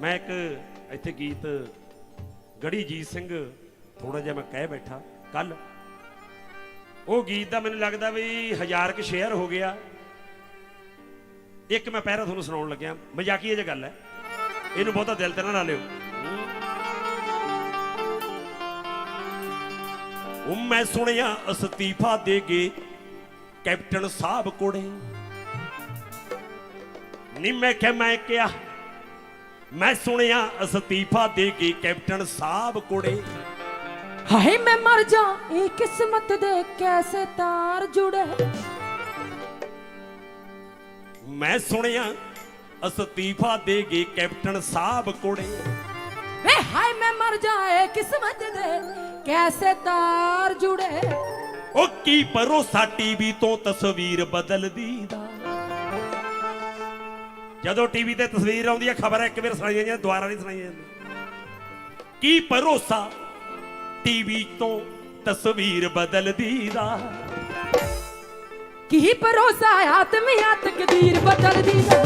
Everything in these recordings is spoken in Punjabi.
ਮੈਂ ਇੱਕ ਇੱਥੇ ਗੀਤ ਗੜੀ ਜੀਤ ਸਿੰਘ ਥੋੜਾ ਜਿਹਾ ਮੈਂ ਕਹਿ ਬੈਠਾ ਕੱਲ। ਉਹ ਗੀਤ ਦਾ ਮੈਨੂੰ ਲੱਗਦਾ ਵੀ ਹਜ਼ਾਰ ਕੁ ਸ਼ੇਅਰ ਹੋ ਗਿਆ। ਇੱਕ ਮੈਂ ਪਹਿਰਾ ਤੁਹਾਨੂੰ ਸੁਣਾਉਣ ਲੱਗਿਆ ਮਜ਼ਾਕੀਆ ਜਿਹਾ ਗੱਲ ਹੈ। ਇਹਨੂੰ ਬਹੁਤਾ ਦਿਲ ਤੇ ਨਾ ਲਾ ਲਿਓ। ਉਹ ਮੈਂ ਸੁਣਿਆ ਅਸਤੀਫਾ ਦੇ ਗਏ ਕੈਪਟਨ ਸਾਹਿਬ ਕੋੜੇ ਨੀ ਮੈਂ ਕਿਹਾ ਮੈਂ ਕਿਹਾ ਮੈਂ ਸੁਣਿਆ ਅਸਤੀਫਾ ਦੇ ਗਏ ਕੈਪਟਨ ਸਾਹਿਬ ਕੋੜੇ ਹਾਏ ਮੈਂ ਮਰ ਜਾ ਇਹ ਕਿਸਮਤ ਦੇ ਕੈਸੇ ਤਾਰ ਜੁੜੇ ਮੈਂ ਸੁਣਿਆ ਅਸਤੀਫਾ ਦੇ ਗਏ ਕੈਪਟਨ ਸਾਹਿਬ ਕੋੜੇ ਵੇ ਹਾਏ ਮੈਂ ਮਰ ਜਾ ਇਹ ਕਿਸਮਤ ਦੇ ਕੈਸੇ ਤਾਰ ਜੁੜੇ ਉਹ ਕੀ ਭਰੋਸਾ ਟੀਵੀ ਤੋਂ ਤਸਵੀਰ ਬਦਲਦੀ ਦਾ? ਜਦੋਂ ਟੀਵੀ ਤੇ ਤਸਵੀਰ ਆਉਂਦੀ ਹੈ ਖਬਰ ਇੱਕ ਵਾਰ ਸੁਣਾਈ ਜਾਂਦੀ ਹੈ ਦੁਬਾਰਾ ਨਹੀਂ ਸੁਣਾਈ ਜਾਂਦੀ ਕੀ ਭਰੋਸਾ? ਟੀਵੀ ਤੋਂ ਤਸਵੀਰ ਬਦਲਦੀ ਦਾ। ਕੀ ਭਰੋਸਾ ਆਤਮੀਆ ਤਕਦੀਰ ਬਦਲਦੀ ਦਾ।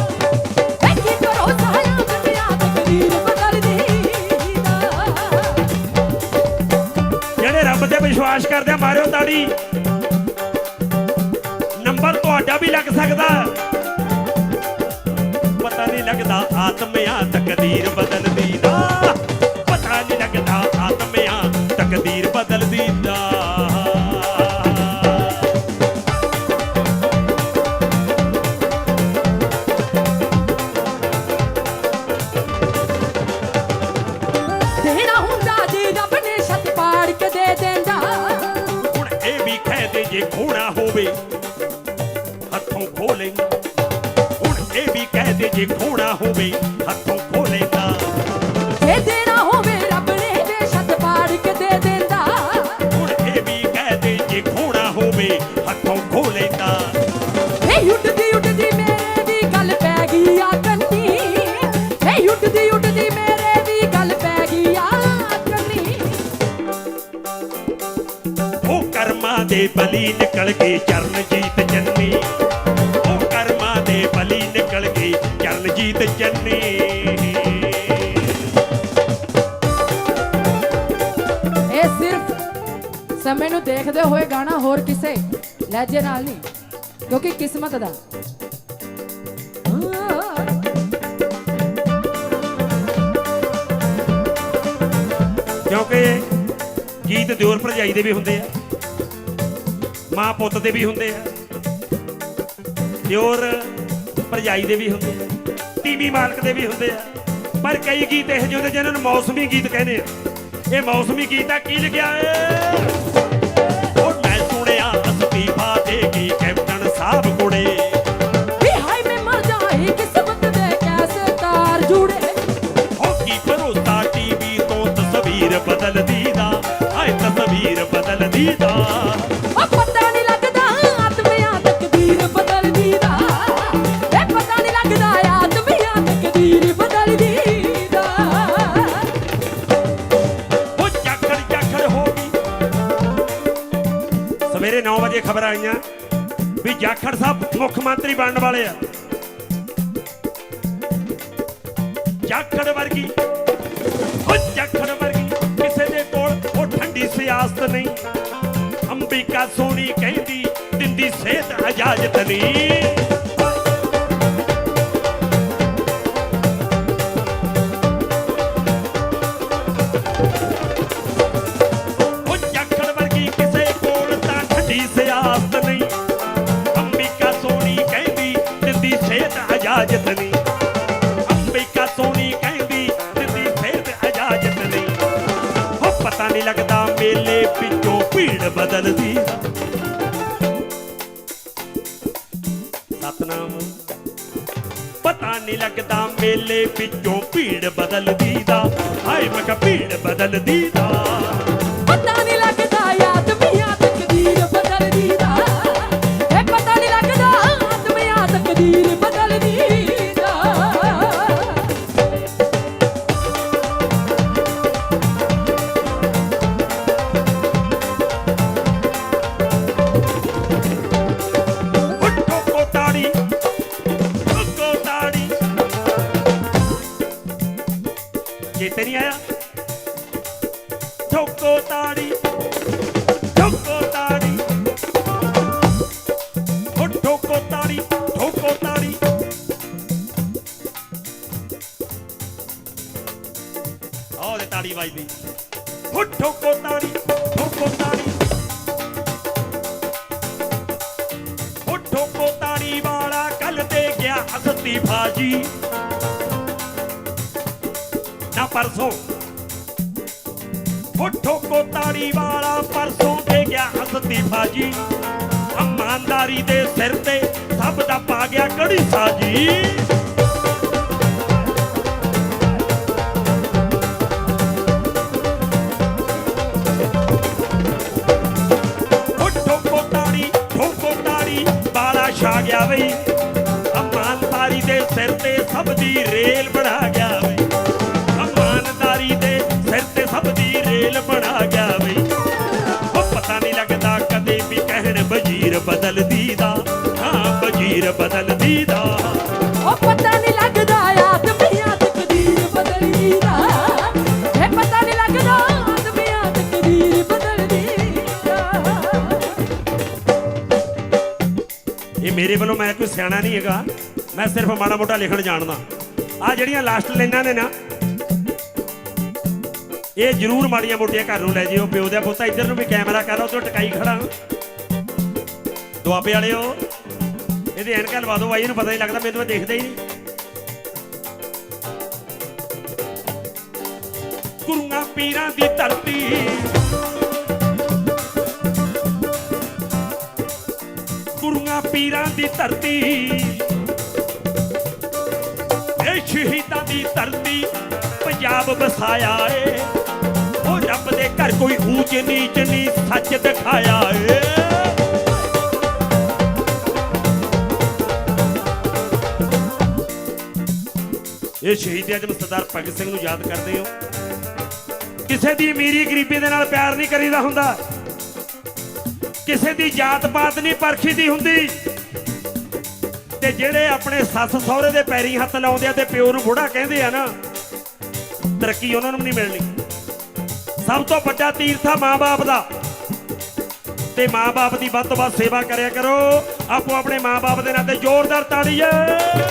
ਵੇ ਕੀ ਭਰੋਸਾ ਆਤਮੀਆ ਤਕਦੀਰ ਬਦਲਦੀ ਦਾ। ਜਿਹੜੇ ਰੱਬ ਤੇ ਵਿਸ਼ਵਾਸ ਕਰਦੇ ਆ ਮਾਰਿਓ ਤਾੜੀ। ਨੰਬਰ ਤੁਹਾਡਾ ਵੀ ਲੱਗ ਸਕਦਾ। ਲੱਗਦਾ ਆਤਮਿਆ ਤਕਦੀਰ ਬਦਲਦੀ ਦਾ ਪਤਾ ਨਹੀਂ ਲੱਗਦਾ ਆਤਮਿਆ ਤਕਦੀਰ ਬਦਲਦੀ ਦਾ ਦੇਣਾ ਹੁੰਦਾ ਜੀ ਰੱਬ ਨੇ ਛੱਤ ਪਾੜ ਕੇ ਦੇ ਦਿੰਦਾ। ਹੁਣ ਇਹ ਵੀ ਕਹਿ ਦੇ ਜੇ ਖੋਣਾ ਹੋਵੇ। ਜੇ ਖੋਣਾ ਹੋਵੇ ਹੱਥੋਂ ਖੋ ਲੈਂਦਾ ਜੇ ਦੇਣਾ ਹੋਵੇ ਰੱਬ ਨੇ ਜੇ ਛੱਤ ਪਾੜ ਕੇ ਦੇ ਦਿੰਦਾ ਹੁਣ ਇਹ ਵੀ ਕਹਿ ਦੇ ਜੇ ਖੋਣਾ ਹੋਵੇ ਹੱਥੋਂ ਖੋ ਲੈਂਦਾ ਏ ਉੱਡਦੀ ਉੱਡਦੀ ਮੇਰੇ ਦੀ ਗੱਲ ਪੈ ਗਈ ਆ ਕੰਨੀ। ਏ ਉੱਡਦੀ ਉੱਡਦੀ ਮੇਰੇ ਦੀ ਗੱਲ ਪੈ ਗਈ ਆ ਕੰਨੀ। ਉਹ ਕਰਮਾਂ ਦੇ ਬਲੀ ਨਿਕਲ ਗਏ ਚਰਨਜੀਤ ਚੰਨੀ। ਉਹ ਕਰਮਾਂ ਦੇ ਬਲੀ ਨਿਕਲ ਗਏ ਚਰਨਜੀਤ ਚੰਨੀ। ਇਹ ਸਿਰਫ ਸਮੇਂ ਨੂੰ ਦੇਖਦੇ ਹੋਏ ਗਾਣਾ ਹੋਰ ਕਿਸੇ ਲਹਿਜੇ ਨਾਲ ਨਹੀਂ ਕਿਉਂਕਿ ਕਿਸਮਤ ਦਾ। ਕਿਉਂਕਿ ਗੀਤ ਦਿਓਰ ਭਰਜਾਈ ਦੇ ਵੀ ਹੁੰਦੇ ਆ ਮਾਂ ਪੁੱਤ ਦੇ ਵੀ ਹੁੰਦੇ ਆ ਦਿਓਰ ਭਰਜਾਈ ਦੇ ਵੀ ਹੁੰਦੇ ਆ। ਟੀਵੀ ਮਾਲਕ ਦੇ ਵੀ ਹੁੰਦੇ ਆ। ਪਰ ਕਈ ਗੀਤ ਇਹ ਜਿਹੇ ਹੁੰਦੇ ਜਿਨ੍ਹਾਂ ਨੂੰ ਮੌਸਮੀ ਗੀਤ ਕਹਿੰਦੇ ਆ। ਇਹ ਮੌਸਮੀ ਗੀਤ ਆ, ਕੀ ਲਿਖਿਆ ਏ ਮੰਤਰੀ ਬਣਨ ਵਾਲੇ ਆ। ਜਾਖੜ ਵਰਗੀ ਉਹ ਜਾਖੜ ਵਰਗੀ, ਕਿਸੇ ਦੇ ਕੋਲ ਉਹ ਠੰਡੀ ਸਿਆਸਤ ਨਹੀਂ। ਅੰਬਿਕਾ ਸੋਨੀ ਕਹਿੰਦੀ, ਦਿੰਦੀ ਸਿਹਤ ਇਜਾਜ਼ਤ ਨਹੀਂ। ਮੇਲੇ ਵਿੱਚੋਂ ਭੀੜ ਬਦਲਦੀ। ਸਤਨਾਮ, ਪਤਾ ਨਹੀਂ ਲੱਗਦਾ ਮੇਲੇ ਵਿੱਚੋਂ ਭੀੜ ਬਦਲਦੀ ਦਾ। ਹਾਏ, ਮੈਂ ਕਿਹਾ ਭੀੜ ਬਦਲਦੀ ਦਾ। ਨਹੀਂ ਆਇਆ ਠੋਕੋ ਤਾੜੀ ਠੋਕੋ ਤਾੜੀ। ਉਹ ਠੋਕੋ ਤਾੜੀ ਠੋਕੋ ਤਾੜੀ। ਆਹ ਦੇ ਤਾੜੀ ਵੱਜਦੀ। ਉਹ ਠੋਕੋ ਤਾੜੀ ਠੋਕੋ ਤਾੜੀ। ਉਹ ਠੋਕੋ ਤਾੜੀ ਵਾਲਾ ਕੱਲ ਤੇ ਗਿਆ ਅਸਤੀ ਬਾਜੀ ਪਰਸੋਂ। ਉਹ ਠੋਕੋ ਤਾੜੀ ਵਾਲਾ ਪਰਸੋਂ ਦੇ ਗਿਆ ਹਸਤੀ ਬਾਜੀ। ਇਮਾਨਦਾਰੀ ਦੇ ਸਿਰ ਤੇ ਸਭ ਦਾ ਪਾ ਗਿਆ ਕੜੀ ਸਾਜੀ। ਵਜ਼ੀਰ ਬਦਲਦੀ ਦਾ ਹਾਂ ਵਜ਼ੀਰ ਬਦਲਦੀ ਦਾ ਉਹ ਪਤਾ ਨਹੀਂ ਲੱਗਦਾ ਆਦਮੀਆਂ ਤਕਦੀਰ ਬਦਲਦੀ ਇਹ ਪਤਾ ਨਹੀਂ ਲੱਗਦਾ ਆਦਮੀਆਂ ਤਕਦੀਰ ਬਦਲਦੀ ਦਾ ਇਹ ਮੇਰੇ ਵੱਲੋਂ ਮੈਂ ਕੋਈ ਸਿਆਣਾ ਨਹੀਂ ਹੈਗਾ। ਮੈਂ ਸਿਰਫ ਮਾੜਾ ਮੋਟਾ ਲਿਖਣ ਜਾਣਦਾ। ਆ ਜਿਹੜੀਆਂ ਲਾਸਟ ਲਾਈਨਾਂ ਨੇ ਨਾ ਇਹ ਜ਼ਰੂਰ ਮਾੜੀਆਂ ਮੋਟੀਆਂ ਘਰ ਨੂੰ ਲੈ ਜਿਓ। ਪਿਓ ਦਾ ਪੁੱਤਾ ਇੱਧਰ ਨੂੰ ਵੀ ਕੈਮਰਾ ਕਰ ਉਧਰ ਟਕਾਈ ਖੜਾ ਦੁਆਬੇ ਵਾਲਿਓ, ਇਹਦੇ ਐਨਕਾਂ ਲਵਾ ਦਿਓ, ਬਾਈ, ਇਹਨੂੰ ਪਤਾ ਨਹੀਂ ਲੱਗਦਾ, ਮੈਨੂੰ ਤਾਂ ਦੇਖਦਾ ਹੀ ਨਹੀਂ। ਗੁਰੂਆਂ ਪੀਰਾਂ ਦੀ ਧਰਤੀ। ਗੁਰੂਆਂ ਪੀਰਾਂ ਦੀ ਧਰਤੀ। ਇਹ ਸ਼ਹੀਦਾਂ ਦੀ ਧਰਤੀ, ਪੰਜਾਬ ਵਸਾਇਆ ਏ। ਉਹ ਰੱਬ ਦੇ ਘਰ ਕੋਈ ਊਚ ਨੀਚ ਨਹੀਂ, ਸੱਚ ਦਿਖਾਇਆ ਏ। ਇਹ ਸ਼ਹੀਦ ਆਜਮ ਸਰਦਾਰ ਭਗਤ ਸਿੰਘ ਨੂੰ ਯਾਦ ਕਰਦੇ ਹੋ? ਕਿਸੇ ਦੀ ਅਮੀਰੀ ਗਰੀਬੀ ਦੇ ਨਾਲ ਪਿਆਰ ਨਹੀਂ ਕਰੀਦਾ ਹੁੰਦਾ। ਕਿਸੇ ਦੀ ਜਾਤ ਪਾਤ ਨਹੀਂ ਪਰਖੀ ਦੀ ਹੁੰਦੀ। ਤੇ ਜਿਹੜੇ ਆਪਣੇ ਸੱਸ ਸਹੁਰੇ ਦੇ ਪੈਰੀ ਹੱਥ ਲਾਉਂਦੇ ਆ ਤੇ ਪਿਓ ਨੂੰ ਬੁੜਾ ਕਹਿੰਦੇ ਆ ਨਾ, ਤਰੱਕੀ ਉਹਨਾਂ ਨੂੰ ਨਹੀਂ ਮਿਲਣੀ। ਸਭ ਤੋਂ ਵੱਡਾ ਤੀਰਥ ਆ ਮਾਂ-ਬਾਪ ਦਾ। ਤੇ ਮਾਂ-ਬਾਪ ਦੀ ਵੱਧ ਤੋਂ ਵੱਧ ਸੇਵਾ ਕਰਿਆ ਕਰੋ। ਆਪੋ ਆਪਣੇ ਮਾਂ-ਬਾਪ ਦੇ ਨਾਂ ਤੇ ਜ਼ੋਰਦਾਰ ਤਾੜੀਏ ਗੁਰੂਆਂ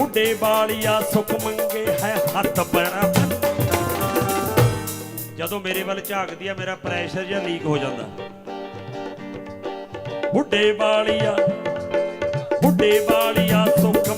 ਬੁੱਢੇ ਬਾਲੀਆ ਸੁਖ ਮੰਗੇ ਹੈ ਹੱਥ ਬੜਾ ਜਦੋਂ ਮੇਰੇ ਵੱਲ ਝਾਕਦੀ ਆ, ਮੇਰਾ ਪ੍ਰੈਸ਼ਰ ਜਾਂ ਲੀਕ ਹੋ ਜਾਂਦਾ। ਬੁੱਢੇ ਵਾਲੀਆ ਬੁੱਢੇ ਵਾਲੀਆ ਸੁੱਖ